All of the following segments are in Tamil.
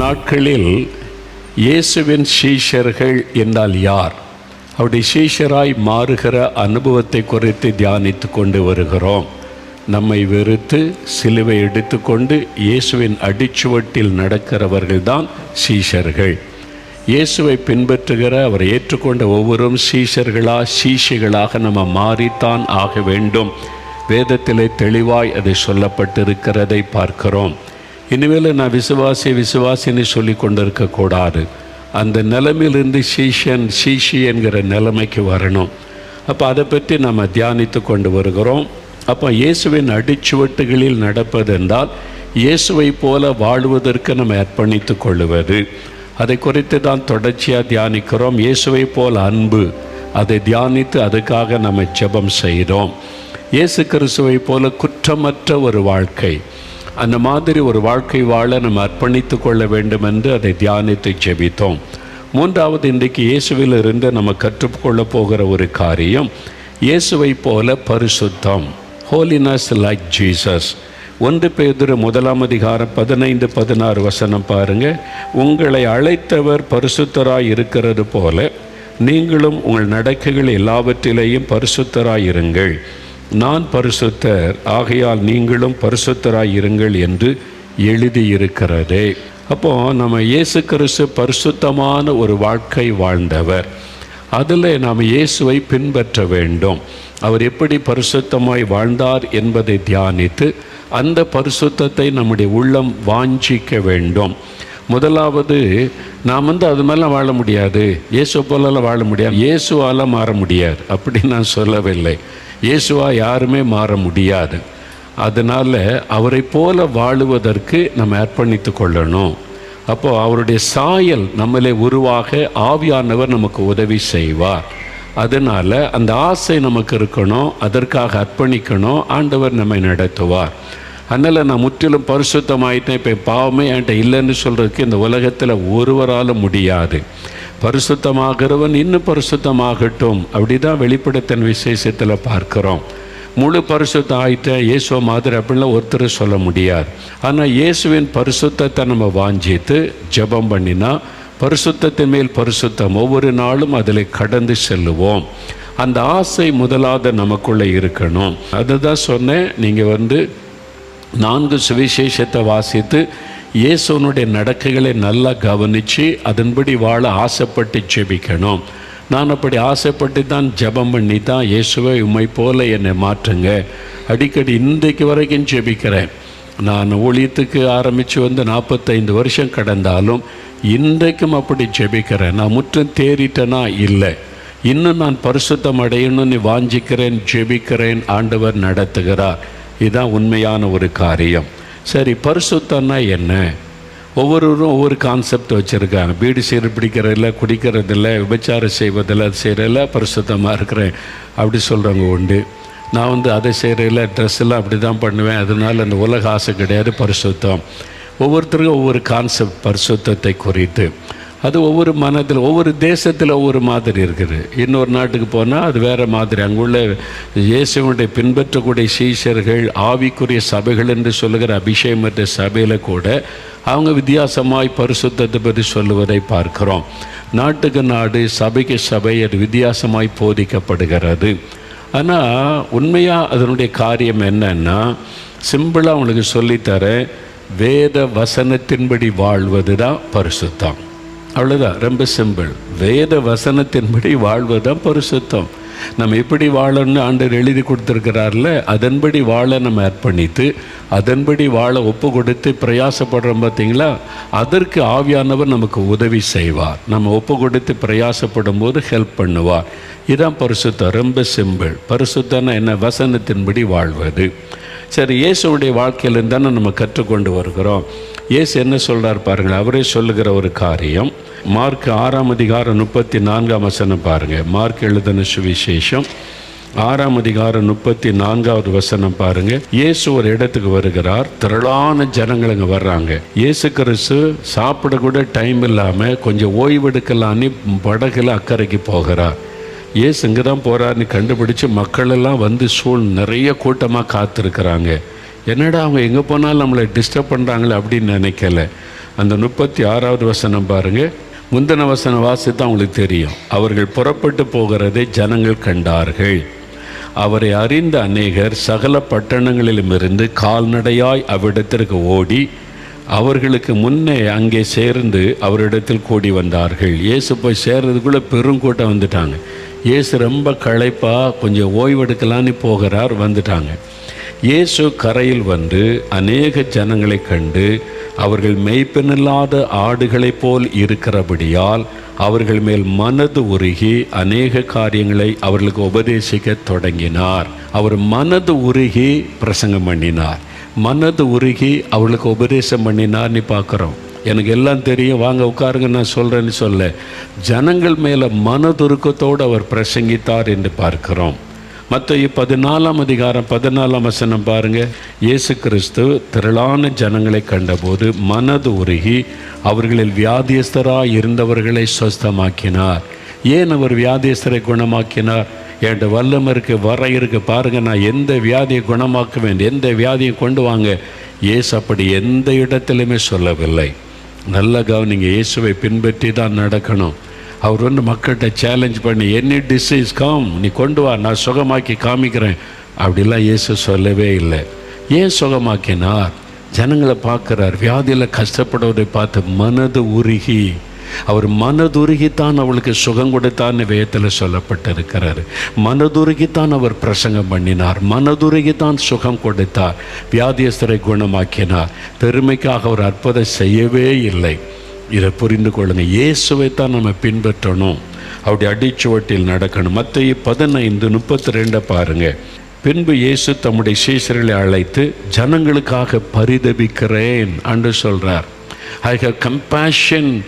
நாட்களில் இயேசுவின் சீஷர்கள் என்றால் யார்? அவருடைய சீஷராய் மாறுகிற அனுபவத்தை குறித்து தியானித்து கொண்டு வருகிறோம். நம்மை வெறுத்து சிலுவை எடுத்துக்கொண்டு இயேசுவின் அடிச்சுவட்டில் நடக்கிறவர்கள்தான் சீஷர்கள். இயேசுவை பின்பற்றுகிற அவர் ஏற்றுக்கொண்ட ஒவ்வொரும் சீஷர்களா சீஷிகளாக நம்ம மாறித்தான் ஆக வேண்டும். வேதத்திலே தெளிவாய் அது சொல்லப்பட்டிருக்கிறதை பார்க்கிறோம். இனிமேல் நான் விசுவாசி விசுவாசின்னு சொல்லி கொண்டிருக்கக்கூடாது அந்த நிலைமையிலிருந்து சீஷன் சீஷி என்கிற நிலைமைக்கு வரணும். அப்போ அதை பற்றி நம்ம தியானித்து கொண்டு வருகிறோம். அப்போ இயேசுவின் அடிச்சுவட்டுகளில் நடப்பதென்றால் இயேசுவை போல வாழ்வதற்கு நம்ம அர்ப்பணித்து கொள்ளுவது அதை குறித்து தான் தொடர்ச்சியாக தியானிக்கிறோம். இயேசுவை போல அன்பு அதை தியானித்து அதுக்காக நம்ம ஜெபம் செய்கிறோம் இயேசு கிறிஸ்துவை போல குற்றமற்ற ஒரு வாழ்க்கை. அந்த மாதிரி ஒரு வாழ்க்கை வாழ நம்ம அர்ப்பணித்து கொள்ள வேண்டும் என்று அதை தியானித்து ஜெபித்தோம். மூன்றாவது இன்றைக்கு இயேசுவிலிருந்து நம்ம கற்றுக்கொள்ள போகிற ஒரு காரியம் இயேசுவை போல பரிசுத்தம் ஹோலினஸ் லைக் ஜீசஸ் ஒன்று பேதுரு முதலாம் அதிகாரம் பதினைந்து பதினாறு வசனம் பாருங்க. உங்களை அழைத்தவர் பரிசுத்தராய் இருக்கிறது போல நீங்களும் உங்கள் நடக்கைகள் எல்லாவற்றிலேயும் பரிசுத்தராய் இருங்கள். நான் பரிசுத்தர் ஆகையால் நீங்களும் பரிசுத்தராய் இருங்கள் என்று எழுதியிருக்கிறதே. அப்போ நம்ம இயேசு கிறிஸ்து பரிசுத்தமான ஒரு வாழ்க்கை வாழ்ந்தவர். அதில் நாம் இயேசுவை பின்பற்ற வேண்டும். அவர் எப்படி பரிசுத்தமாய் வாழ்ந்தார் என்பதை தியானித்து அந்த பரிசுத்தத்தை நம்முடைய உள்ளம் வாஞ்சிக்க வேண்டும். முதலாவது நாம் வந்து அது மேலே வாழ முடியாது. இயேசு போலலாம் வாழ முடியாது. இயேசுவால் மாற முடியாது. அப்படின்னு நான் சொல்லவில்லை. இயேசுவா யாருமே மாற முடியாது. அதனால் அவரை போல வாழுவதற்கு நம்ம அர்ப்பணித்து கொள்ளணும். அப்போது அவருடைய சாயல் நம்மளே உருவாக ஆவியானவர் நமக்கு உதவி செய்வார். அதனால் அந்த ஆசை நமக்கு இருக்கணும் அதற்காக அர்ப்பணிக்கணும் ஆண்டவர் நம்மை நடத்துவார். அதனால் நான் முற்றிலும் பரிசுத்தமாயிட்டேன் இப்போ பாவமே என்கிட்ட இல்லைன்னு சொல்கிறதுக்கு இந்த உலகத்தில் ஒருவராலும் முடியாது. பரிசுத்தமாகிறவன் இன்னும் பரிசுத்தமாகட்டும். அப்படி தான் வெளிப்படத்தின் விசேஷத்தில் பார்க்குறோம். முழு பரிசுத்தம் ஆகிட்டேன் இயேசுவை மாதிரி அப்படிலாம் ஒருத்தர் சொல்ல முடியாது. ஆனால் இயேசுவின் பரிசுத்தத்தை நம்ம வாஞ்சித்து ஜெபம் பண்ணினா பரிசுத்தத்தின் மேல் பரிசுத்தம் ஒவ்வொரு நாளும் அதில் கடந்து செல்லுவோம். அந்த ஆசை முதலாவது நமக்குள்ளே இருக்கணும். அதுதான் சொன்னேன் நீங்கள் வந்து நான்கு சுவிசேஷத்தை வாசித்து இயேசுனுடைய நடக்கைகளை நல்லா கவனித்து அதன்படி வாழ ஆசைப்பட்டு ஜெபிக்கணும். நான் அப்படி ஆசைப்பட்டு தான் ஜெபம் பண்ணி தான் இயேசுவை உம்மை போல என்னை மாற்றுங்க. அடிக்கடி இன்றைக்கு வரைக்கும் ஜெபிக்கிறேன். நான் ஊழியத்துக்கு ஆரம்பித்து வந்து நாற்பத்தைந்து வருஷம் கடந்தாலும் இன்றைக்கும் அப்படி ஜெபிக்கிறேன். நான் முற்றும் தேறிட்டேனா? இல்லை. இன்னும் நான் பரிசுத்தம் அடையணும்னு வாஞ்சிக்கிறேன் ஜெபிக்கிறேன் ஆண்டவர் நடத்துகிறார். இதுதான் உண்மையான ஒரு காரியம். சரி பரிசுத்தம்னா என்ன? ஒவ்வொருவரும் ஒவ்வொரு கான்செப்ட் வச்சுருக்காங்க. பீடி சீர் பிடிக்கிறதில்ல குடிக்கிறதில்ல விபச்சாரம் செய்வதில்ல அது செய்கிறதில்ல பரிசுத்தமாக இருக்கிறேன். அப்படி சொல்கிறவங்க உண்டு. நான் வந்து அதை செய்கிறதில்ல ட்ரெஸ் எல்லாம் அப்படி தான் பண்ணுவேன். அதனால அந்த உலக ஆசை கிடையாது பரிசுத்தம். ஒவ்வொருத்தருக்கும் ஒவ்வொரு கான்செப்ட் பரிசுத்தத்தை குறித்து. அது ஒவ்வொரு மனத்தில் ஒவ்வொரு தேசத்தில் ஒவ்வொரு மாதிரி இருக்குது. இன்னொரு நாட்டுக்கு போனால் அது வேறு மாதிரி. அங்குள்ள இயேசுவனுடைய பின்பற்றக்கூடிய சீஷர்கள் ஆவிக்குரிய சபைகள் என்று சொல்லுகிற அபிஷேகமற்ற சபையில் கூட அவங்க வித்தியாசமாய் பரிசுத்தத்தை பற்றி சொல்லுவதை பார்க்கிறோம். நாட்டுக்கு நாடு சபைக்கு சபை அது வித்தியாசமாய் போதிக்கப்படுகிறது. ஆனால் உண்மையாக அதனுடைய காரியம் என்னன்னா சிம்பிளாக உங்களுக்கு சொல்லித்தரேன். வேத வசனத்தின்படி வாழ்வது தான் பரிசுத்தம். அவ்வளோதான் ரொம்ப சிம்பிள். வேத வசனத்தின்படி வாழ்வது தான் பரிசுத்தம். நம்ம எப்படி வாழணும்னு ஆண்டவர் எழுதி கொடுத்துருக்கிறார்ல அதன்படி வாழ நம்ம அர்ப்பணித்து அதன்படி வாழ ஒப்பு கொடுத்து பிரயாசப்படுறோம் பார்த்தீங்களா? அதற்கு ஆவியானவர் நமக்கு உதவி செய்வார். நம்ம ஒப்பு கொடுத்து பிரயாசப்படும் போது ஹெல்ப் பண்ணுவார். இதான் பரிசுத்தம். ரொம்ப சிம்பிள். பரிசுத்தம்னா என்ன? வசனத்தின்படி வாழ்வது. சரி இயேசுடைய வாழ்க்கையிலேருந்து தானே நம்ம கற்றுக்கொண்டு வருகிறோம். இயேசு என்ன சொல்கிறார் பாருங்கள் அவரே சொல்லுகிற ஒரு காரியம். மார்க் ஆறாம் அதிகாரம் முப்பத்தி நான்காம் வசனம் பாருங்கள் மார்க் எழுதின சுவிசேஷம். ஆறாம் அதிகாரம் முப்பத்தி நான்காவது வசனம் பாருங்க. இயேசு ஒரு இடத்துக்கு வருகிறார். திரளான ஜனங்கள் இங்கே வர்றாங்க. இயேசு கிறிஸ்து சாப்பிட கூட டைம் இல்லாமல் கொஞ்சம் ஓய்வெடுக்கலான்னு படகுல அக்கறைக்கு போகிறார். ஏசு இங்கே தான் போகிறாருன்னு கண்டுபிடிச்சு மக்கள் எல்லாம் வந்து சூழ் நிறைய கூட்டமாக காத்திருக்கிறாங்க. என்னடா அவங்க எங்கே போனாலும் நம்மளை டிஸ்டர்ப் பண்ணுறாங்களே அப்படின்னு நினைக்கல. அந்த முப்பத்தி ஆறாவது வசனம் பாருங்கள் முந்தின வசனம் வாசித்து அவங்களுக்கு தெரியும். அவர்கள் புறப்பட்டு போகிறதை ஜனங்கள் கண்டார்கள். அவரை அறிந்த அநேகர் சகல பட்டணங்களிலுமிருந்து கால்நடையாய் அவ்விடத்திற்கு ஓடி அவர்களுக்கு முன்னே அங்கே சேர்ந்து அவரிடத்தில் கூடி வந்தார்கள். இயேசு போய் சேர்றதுக்குள்ளே பெருங்கூட்டம் வந்துட்டாங்க. இயேசு ரொம்ப களைப்பாக கொஞ்சம் ஓய்வெடுக்கலான்னு போகிறார் வந்துட்டாங்க. இயேசு கரையில் வந்து அநேக ஜனங்களை கண்டு அவர்கள் மெய்ப்பெனில்லாத ஆடுகளைப் போல் இருக்கிறபடியால் அவர்கள் மேல் மனது உருகி அநேக காரியங்களை அவர்களுக்கு உபதேசிக்க தொடங்கினார். அவர் மனது உருகி பிரசங்கம் பண்ணினார். மனது உருகி அவர்களுக்கு உபதேசம் பண்ணினார்னு பார்க்குறோம். எனக்கு எல்லாம் தெரியும். வாங்க உட்காருங்க நான் சொல்கிறேன்னு சொல்ல. ஜனங்கள் மேலே மனதுருக்கத்தோடு அவர் பிரசங்கித்தார் என்று பார்க்கிறோம். மற்ற பதினாலாம் அதிகாரம் பதினாலாம் வசனம் பாருங்கள் இயேசு கிறிஸ்து திரளான ஜனங்களை கண்டபோது மனது உருகி அவர்களில் வியாதியஸ்தராக இருந்தவர்களை சொஸ்தமாக்கினார் ஏன் அவர் வியாதியஸ்தரை குணமாக்கினார்? என்கிட்ட வல்லம் இருக்கு வர இருக்கு பாருங்க நான் எந்த வியாதியை குணமாக்குவேன் எந்த வியாதியை கொண்டு வாங்க? இயேசு அப்படி எந்த இடத்திலுமே சொல்லவில்லை. நல்ல கவனிங்க இயேசுவை பின்பற்றி தான் நடக்கணும். அவர் வந்து மக்கள்கிட்ட சேலஞ்ச் பண்ணி எனி டிசீஸ் கம் நீ கொண்டு வா நான் சுகமாக்கி காமிக்கிறேன். அப்படிலாம் இயேசு சொல்லவே இல்லை. ஏன் சுகமாக்கினார்? ஜனங்களை பார்க்குறார். வியாதியில் கஷ்டப்படுவதை பார்த்து மனது உருகி. அவர் மனதுருகித்தான் அவளுக்கு சுகம் கொடுத்தான்னு வேதத்தில் சொல்லப்பட்டிருக்கிறார் மனதுருகித்தான் அவர் பிரசங்கம் பண்ணினார். மனதுருகித்தான் சுகம் கொடுத்தார். வியாதியஸ்தரை குணமாக்கினார். பெருமைக்காக அவர் அற்புதம் செய்யவே இல்லை. இதை புரிந்து கொள்ளுங்கள் இயேசுவை தான் நம்ம பின்பற்றணும். அவருடைய அடிச்சுவட்டில் நடக்கணும். மற்ற பதினைந்து முப்பத்தி ரெண்டை பாருங்க. பின்பு இயேசு தம்முடைய சீசர்களை அழைத்து ஜனங்களுக்காக பரிதபிக்கிறேன் என்று சொல்கிறார் I have compassion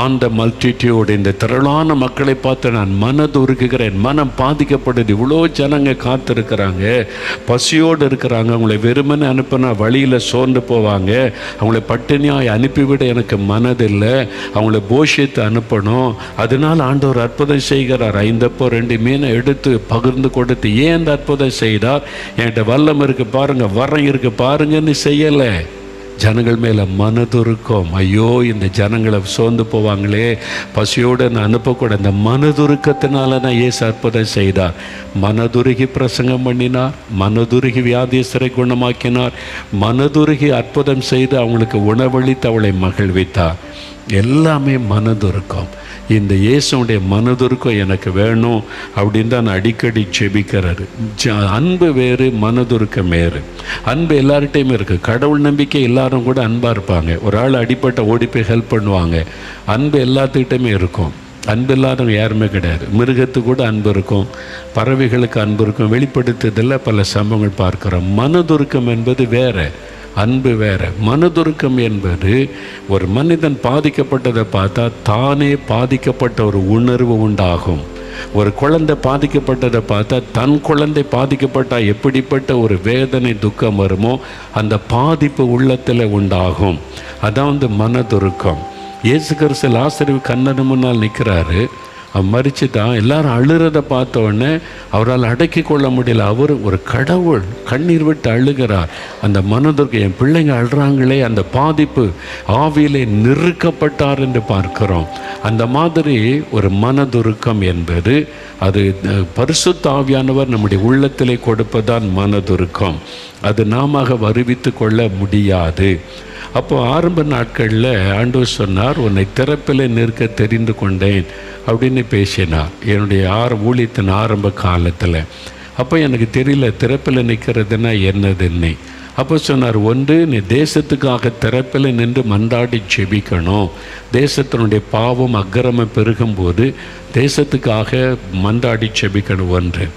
on the multitude இந்த திரளான மக்களை பார்த்து நான் மனதுருக்குகிறேன் மனம் பாதிக்கப்படுது. இவ்வளோ ஜனங்க காத்திருக்கிறாங்க. பசியோடு இருக்கிறாங்க. அவங்களை வெறுமனே அனுப்பினா வழியில் சோர்ந்து போவாங்க. அவங்கள பட்டினியாய் அனுப்பிவிட எனக்கு மனதில்லை. அவங்கள போஷியத்தை அனுப்பணும். அதனால் ஆண்டவர் அற்புதம் செய்கிறார். ஐந்தப்போ ரெண்டு மீனை எடுத்து பகிர்ந்து கொடுத்து ஏன் அந்த அற்புதம் செய்தார்? என்கிட்ட வல்லம் இருக்குது பாருங்கள் வரம் இருக்குது பாருங்கன்னு செய்யலை. ஜனங்கள் மேலே மனதுருக்கம். ஐயோ இந்த ஜனங்களை சோர்ந்து போவாங்களே. பசியோடு நான் அனுப்பக்கூட இந்த மனதுருக்கத்தினால நான் ஏசு அற்புதம் செய்தார். மனதுருகி பிரசங்கம் பண்ணினார். மனதுருகி வியாதியஸ்தரை குணமாக்கினார். மனதுருகி அற்புதம் செய்து அவங்களுக்கு உணவளித்து அவளை மகிழ்வித்தார். எல்லாமே மனதுருக்கம். இந்த இயேசுடைய மனதுருக்கம் எனக்கு வேணும் அப்படின்னு தான் நான் அடிக்கடி செபிக்கிறாரு ஜ- அன்பு வேறு மனதுருக்கம் வேறு. அன்பு எல்லார்கிட்டையுமே இருக்குது கடவுள் நம்பிக்கை எல்லாரும் கூட அன்பாக இருப்பாங்க. ஒரு ஆள் அடிப்பட்ட ஓடி போய் ஹெல்ப் பண்ணுவாங்க. அன்பு எல்லாத்துக்கிட்டையுமே இருக்கும். அன்பு இல்லாதவங்க யாருமே கிடையாது. மிருகத்துக்கு கூட அன்பு இருக்கும். பறவைகளுக்கு அன்பு இருக்கும். வெளிப்படுத்துறதில் பல சம்பவங்கள் பார்க்குறோம். மனதுருக்கம் என்பது வேற. அன்பு வேற. மனதுருக்கம் என்பது ஒரு மனிதன் பாதிக்கப்பட்டதை பார்த்தா தானே பாதிக்கப்பட்ட ஒரு உணர்வு உண்டாகும். ஒரு குழந்தை பாதிக்கப்பட்டதை பார்த்தா தன் குழந்தை பாதிக்கப்பட்டால் எப்படிப்பட்ட ஒரு வேதனை துக்கம் வருமோ அந்த பாதிப்பு உள்ளத்தில் உண்டாகும். அதான் வந்து மனதுருக்கம். இயேசு கிறிஸ்து ஆசிரியர் கண்ணனு முன்னால் நிற்கிறாரு. அவர் மறிச்சுட்டான். எல்லாரும் அழுறத பார்த்த உடனே அவரால் அடக்கி கொள்ள முடியல. அவர் ஒரு கடவுள் கண்ணீர் விட்டு அழுகிறார். அந்த மனதிற்கு என் பிள்ளைங்க அழுறாங்களே அந்த பாதிப்பு ஆவியிலே நிறுக்கப்பட்டார் என்று பார்க்கிறோம். அந்த மாதிரி ஒரு மனதுருக்கம் என்பது அது பரிசுத்த ஆவியானவர் நம்முடைய உள்ளத்திலே கொடுப்பதான் மனதுருக்கம். அது நாம வருவித்து கொள்ள முடியாது. அப்போ ஆரம்ப நாட்களில் ஆண்டவர் சொன்னார் உன்னை திறப்பில் நிற்க தெரிந்து கொண்டேன். அப்படின்னு பேசினார். என்னுடைய ஆறு ஊழியத்தின் ஆரம்ப காலத்தில். அப்போ எனக்கு தெரியல திறப்பில் நிற்கிறதுனா என்னதுன்னு. அப்போ சொன்னார் ஒன்று நீ தேசத்துக்காக திறப்பில் நின்று மன்றாடி செபிக்கணும். தேசத்தினுடைய பாவம் அக்கிரமம் பெருகும்போது தேசத்துக்காக மன்றாடி செபிக்கணும் ஒன்று.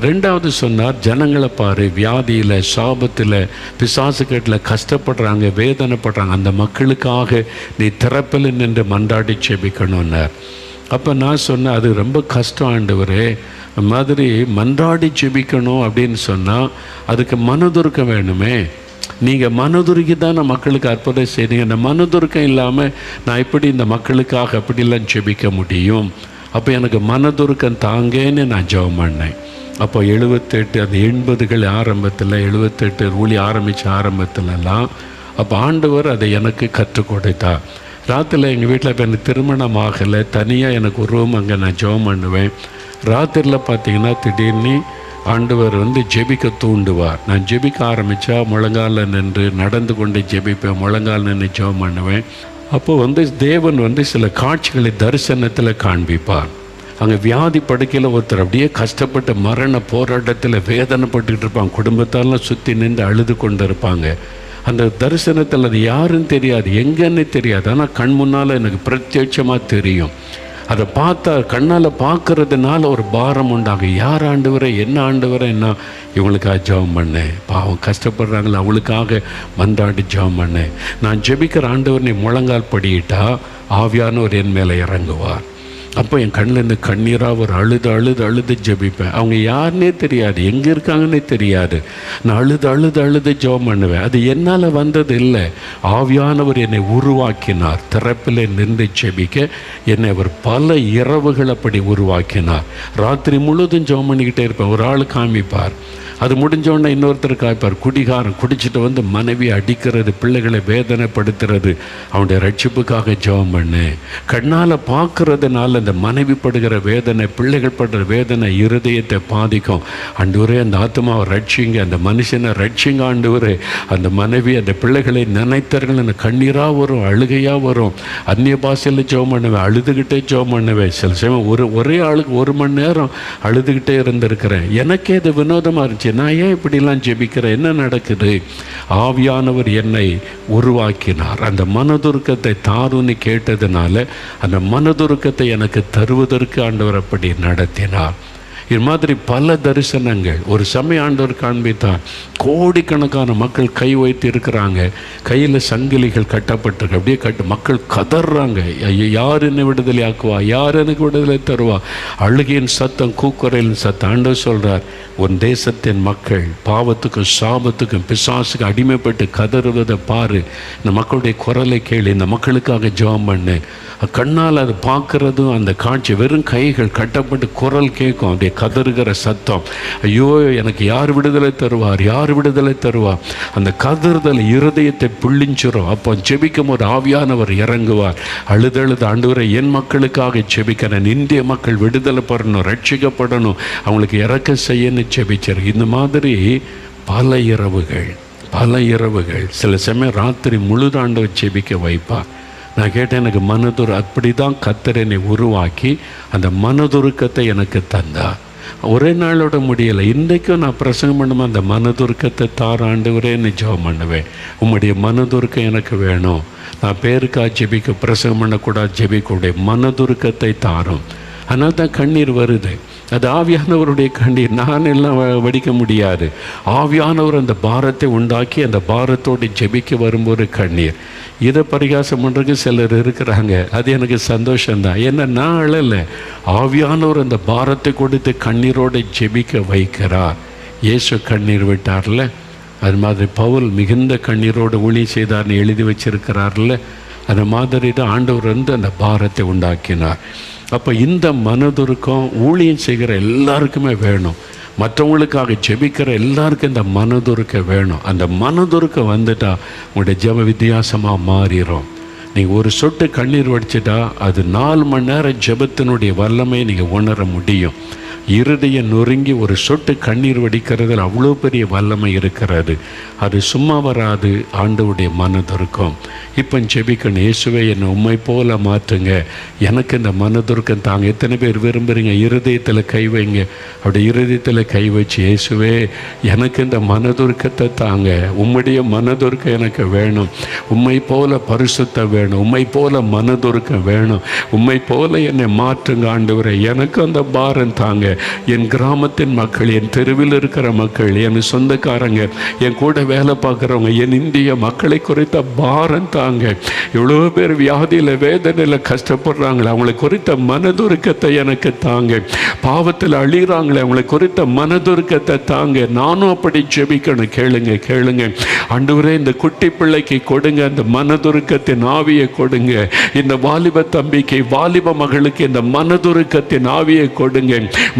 ரெண்டாவது சொன்னார் ஜனங்களை பாரு வியாதியில் சாபத்தில் பிசாசுக்கட்டில் கஷ்டப்படுறாங்க வேதனைப்படுறாங்க. அந்த மக்களுக்காக நீ திறப்பில் நின்று மன்றாடி செபிக்கணும்னார். அப்போ நான் சொன்னேன் அது ரொம்ப கஷ்டம் ஆண்டவரே மாதிரி மன்றாடி ஜெபிக்கணும் அப்படின்னு சொன்னால் அதுக்கு மனதுருக்கம் வேணுமே. நீங்கள் மனதுருக்கி தான் நான் மக்களுக்கு அற்புதம் செய்றீங்க. இந்த மனதுருக்கம் இல்லாமல் நான் எப்படி இந்த மக்களுக்காக அப்படிலாம் ஜெபிக்க முடியும்? அப்போ எனக்கு மனதுருக்கம் தாங்கன்னு நான் ஜெபம் பண்ணேன். அப்போ எழுபத்தெட்டு அந்த எண்பதுகள் ஆரம்பத்தில் எழுபத்தெட்டு ஊழி ஆரம்பித்த ஆரம்பத்துலலாம் அப்போ ஆண்டவர் அதை எனக்கு கற்றுக் கொடுத்தார். ராத்திரியில் எங்கள் வீட்டில் இப்போ எனக்கு திருமணம் ஆகலை. தனியாக எனக்கு ஒரு ரூம் அங்கே நான் ஜெபம் பண்ணுவேன். ராத்திரியில் பார்த்தீங்கன்னா திடீர்னு ஆண்டவர் வந்து ஜெபிக்க தூண்டுவார். நான் ஜெபிக்க ஆரம்பித்தா முழங்காலில் நின்று நடந்து கொண்டு ஜெபிப்பேன் முழங்கால் நின்று ஜெபம் பண்ணுவேன். அப்போ வந்து தேவன் வந்து சில காட்சிகளை தரிசனத்தில் காண்பிப்பார். அங்கே வியாதி படுக்கையில் ஒருத்தர் அப்படியே கஷ்டப்பட்டு மரண போராட்டத்தில் வேதனைப்பட்டுக்கிட்டு இருப்பாங்க குடும்பத்தாலாம் சுற்றி நின்று அழுது கொண்டு இருப்பாங்க அந்த தரிசனத்தில் அது யாருன்னு தெரியாது எங்கன்னு தெரியாது. ஆனால் கண் முன்னால் எனக்கு பிரத்யட்சமாக தெரியும். அதை பார்த்தா கண்ணால் பார்க்கறதுனால ஒரு பாரம் உண்டாகும். யார் ஆண்டவரை என்ன ஆண்டவரை என்ன? இவங்களுக்காக ஜெபம் பண்ணேன் பாவம் கஷ்டப்படுறாங்களே அவளுக்காக மன்றாடி ஜெபம் பண்ணேன் நான் ஜெபிக்கிற ஆண்டவர் நீ முழங்கால் படியிட்டா ஆவியானவர் என் மேலே இறங்குவார். அப்போ என் கண்ணிலேருந்து கண்ணீராக ஒரு அழுது அழுது அழுது ஜெபிப்பேன். அவங்க யாருன்னே தெரியாது. எங்கே இருக்காங்கன்னே தெரியாது. நான் அழுது அழுது அழுது ஜெபம் பண்ணுவேன். அது என்னால் வந்தது இல்லை. ஆவியானவர் என்னை உருவாக்கினார். திறப்பில் நின்று ஜெபிக்க என்னை அவர் பல இரவுகள் அப்படி உருவாக்கினார். ராத்திரி முழுதும் ஜெபம் பண்ணிக்கிட்டே இருப்பேன். ஒரு ஆள் காமிப்பார். அது முடிஞ்சோடனே இன்னொருத்தர் காய்ப்பார் குடிகாரன் குடிச்சிட்டு வந்து மனைவி அடிக்கிறது பிள்ளைகளை வேதனைப்படுத்துறது. அவனுடைய ரட்சிப்புக்காக ஜெபம் பண்ணு. கண்ணால் பார்க்கறதுனால அந்த மனைவி படுகிற வேதனை பிள்ளைகள் படுற வேதனை இருதயத்தை பாதிக்கும். ஆண்டவரே அந்த ஆத்மாவை ரட்சிங்க. அந்த மனுஷனை ரட்சிங்க ஆண்டவரே. அந்த மனைவி அந்த பிள்ளைகளை நினைத்தார்கள். அந்த கண்ணீராக வரும் அழுகையாக வரும். அந்நிய பாஷையில் ஜோம் பண்ணுவேன் அழுதுகிட்டே ஜோம் பண்ணுவேன். சில சமயம் ஒரு ஒரே ஆளுக்கு ஒரு மணி நேரம் அழுதுகிட்டே இருந்திருக்கிறேன். எனக்கே இது வினோதமாக இருந்துச்சு. நான் ஏன் இப்படிலாம் ஜெபிக்கிறேன்? என்ன நடக்குது? ஆவியானவர் என்னை உருவாக்கினார். அந்த மனதுருக்கத்தை தாருன்னு கேட்டதுனால அந்த மனதுருக்கத்தை எனக்கு தருவதற்கு ஆண்டவர் அப்படி நடத்தினார். இது மாதிரி பல தரிசனங்கள். ஒரு சமய ஆண்டவர் காண்பித்தார். கோடிக்கணக்கான மக்கள் கை வைத்து இருக்கிறாங்க. கையில் சங்கிலிகள் கட்டப்பட்டிருக்கு. அப்படியே கட்டு மக்கள் கதறாங்க ஐயோ யார் என்னை விடுதலை ஆக்குவா? யார் எனக்கு விடுதலை தருவா? அழுகையின் சத்தம் கூக்குறையின் சத்தம். ஆண்டவர் சொல்கிறார் உன் தேசத்தின் மக்கள் பாவத்துக்கும் சாபத்துக்கும் பிசாசுக்கும் அடிமைப்பட்டு கதறுவதை பாரு. இந்த மக்களுடைய குரலை கேளு. இந்த மக்களுக்காக ஜெபம் பண்ணு. கண்ணால் அதை பார்க்குறதும் அந்த காட்சி வெறும் கைகள் கட்டப்பட்டு குரல் கேட்கும். அப்படியே கதறுகிற சத்தம். ஐயோ எனக்கு யார் விடுதலை தருவார்? யார் விடுதலை தருவார்? அந்த கதறுதல் இருதயத்தை பிள்ளிஞ்சிரும். அப்போ ஜெபிக்கும் ஒரு ஆவியானவர் இறங்குவார். அழுதழுது ஆண்டவரை என் மக்களுக்காக ஜெபிக்கிறேன். இந்திய மக்கள் விடுதலை பெறணும் ரட்சிக்கப்படணும். அவங்களுக்கு இறக்க செய்யன்னு ஜெபிச்சார். இந்த மாதிரி பல இரவுகள் பல இரவுகள். சில சமயம் ராத்திரி முழுதாண்டு ஜெபிக்க வைப்பார். நான் கேட்டேன் எனக்கு மனதுரு அப்படி தான் கத்தர் என்னை உருவாக்கி அந்த மனதுருக்கத்தை எனக்கு தந்தார். ஒரே நாளோட முடியலை. இன்றைக்கும் நான் பிரசங்கம் பண்ணும்போது அந்த மனதுருக்கத்தை தாராண்டு ஒரே ஜெபம் பண்ணுவேன். உம்முடைய மனதுருக்கம் எனக்கு வேணும். நான் பேருக்கா ஜெபிக்க பிரசங்கம் பண்ணக்கூடாது ஜெபிக்கூடிய மனதுருக்கத்தை தாரும். அதனால தான் கண்ணீர் வருது. அது ஆவியானவருடைய கண்ணீர். நான் எல்லாம் வ- வடிக்க முடியாது. ஆவியானவர் அந்த பாரத்தை உண்டாக்கி அந்த பாரத்தோடு ஜெபிக்க வரும்போது கண்ணீர். இதை பரிகாசம் பண்ணுறதுக்கு சிலர் இருக்கிறாங்க. அது எனக்கு சந்தோஷம்தான். ஏன்னா நான் அழலை. ஆவியானவர் அந்த பாரத்தை கொடுத்து கண்ணீரோடு ஜெபிக்க வைக்கிறார். இயேசு கண்ணீர் விட்டார்ல. அது மாதிரி பவுல் மிகுந்த கண்ணீரோடு ஒளி செய்தார்னு எழுதி வச்சிருக்கிறார்ல. அந்த மாதிரி தான் ஆண்டவர் வந்து அந்த பாரத்தை உண்டாக்கினார். அப்போ இந்த மனதுருக்கம் ஊழியம் செய்கிற எல்லாருக்குமே வேணும். மற்றவங்களுக்காக ஜெபிக்கிற எல்லாருக்கும் இந்த மனதுருக்க வேணும். அந்த மனதுருக்க வந்துட்டால் உங்களுடைய ஜெப வித்தியாசமாக மாறிடும் நீங்கள் ஒரு சொட்டு கண்ணீர் வடிச்சிட்டா அது நாலு மணி நேரம் ஜெபத்தினுடைய வல்லமையை நீங்கள் உணர முடியும். இருதய நொறுங்கி ஒரு சொட்டு கண்ணீர் வடிக்கிறதுல அவ்வளோ பெரிய வல்லமை இருக்கிறது. அது சும்மா வராது ஆண்டவுடைய மனதுருக்கம். இப்போ செபிக்கணும் இயேசுவே என்னை உண்மை போல மாற்றுங்க. எனக்கு இந்த மனதுருக்கம் தாங்க. எத்தனை பேர் விரும்புகிறீங்க இருதயத்தில் கை வைங்க. அப்படி இருதயத்தில் கை வச்சு இயேசுவே எனக்கு இந்த மனதுருக்கத்தை தாங்க. உம்முடைய மனதுருக்கம் எனக்கு வேணும். உம்மை போல பரிசுத்தம் வேணும். உம்மை போல மனதுருக்கம் வேணும். உம்மை போல என்னை மாற்றுங்க ஆண்டவரே. எனக்கு அந்த பாரம் தாங்க. என் கிராமத்தின் மக்கள் என் தெருவில் இருக்கிற மக்கள் என் சொந்தக்காரங்க என் கூட வேலை பார்க்குறவங்க என் இந்திய மக்களை குறித்த பாரம் தாங்க. எவ்வளோ பேர் வியாதியில் வேதனையில் கஷ்டப்படுறாங்களே அவங்களை குறித்த மனதுருக்கத்தை எனக்கு தாங்க. பாவத்தில் அழிகிறாங்களே அவங்களை குறித்த மனதுருக்கத்தை தாங்க. நானும் அப்படி ஜெபிக்கணும். கேளுங்க கேளுங்க. அன்றுவரே இந்த குட்டி பிள்ளைக்கு கொடுங்க அந்த மனதுருக்கத்தின் ஆவியை கொடுங்க. இந்த வாலிப தம்பிக்கு வாலிப மகளுக்கு இந்த மனதுருக்கத்தின் ஆவியை கொடுங்க.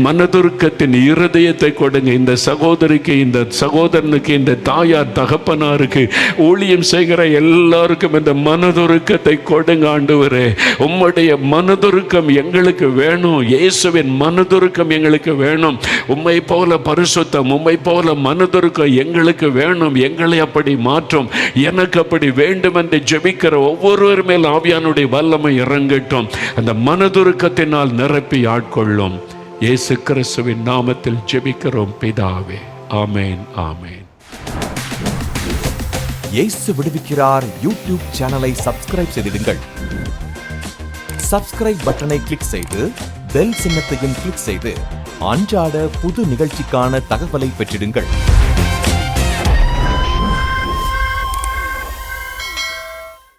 மனதுருக்கத்தின் இருதயத்தை கொடுங்க. இந்த சகோதரிக்கு இந்த சகோதரனுக்கு இந்த தாயார் தகப்பனாருக்கு ஊழியம் செய்கிற எல்லாருக்கும் இந்த மனதுருக்கத்தை கொடுங்க ஆண்டவரே. உம்முடைய மனதுருக்கம் எங்களுக்கு வேணும். இயேசுவின் மனதுருக்கம் எங்களுக்கு வேணும். உம்மை போல பரிசுத்தம் உம்மை போல மனதுருக்கம் எங்களுக்கு வேணும். எங்களை அப்படி மாற்றும். எனக்கு அப்படி வேண்டும் என்று ஜெபிக்கிற ஒவ்வொருவர் மேல் ஆவியானுடைய வல்லமை இறங்கட்டும். அந்த மனதுருக்கத்தினால் நிரப்பி ஆட்கொள்ளும். இயேசு கிறிஸ்துவின் நாமத்தில் ஜெபிக்கிறோம் பிதாவே. ஆமேன் ஆமேன். இயேசு விடுவிக்கிறார் யூடியூப் சேனலை சப்ஸ்கிரைப் செய்திடுங்கள். சப்ஸ்கிரைப் பட்டனை கிளிக் செய்து பெல் சின்னத்தையும் கிளிக் செய்து அன்றாட புது நிகழ்ச்சிக்கான தகவலை பெற்றிடுங்கள்.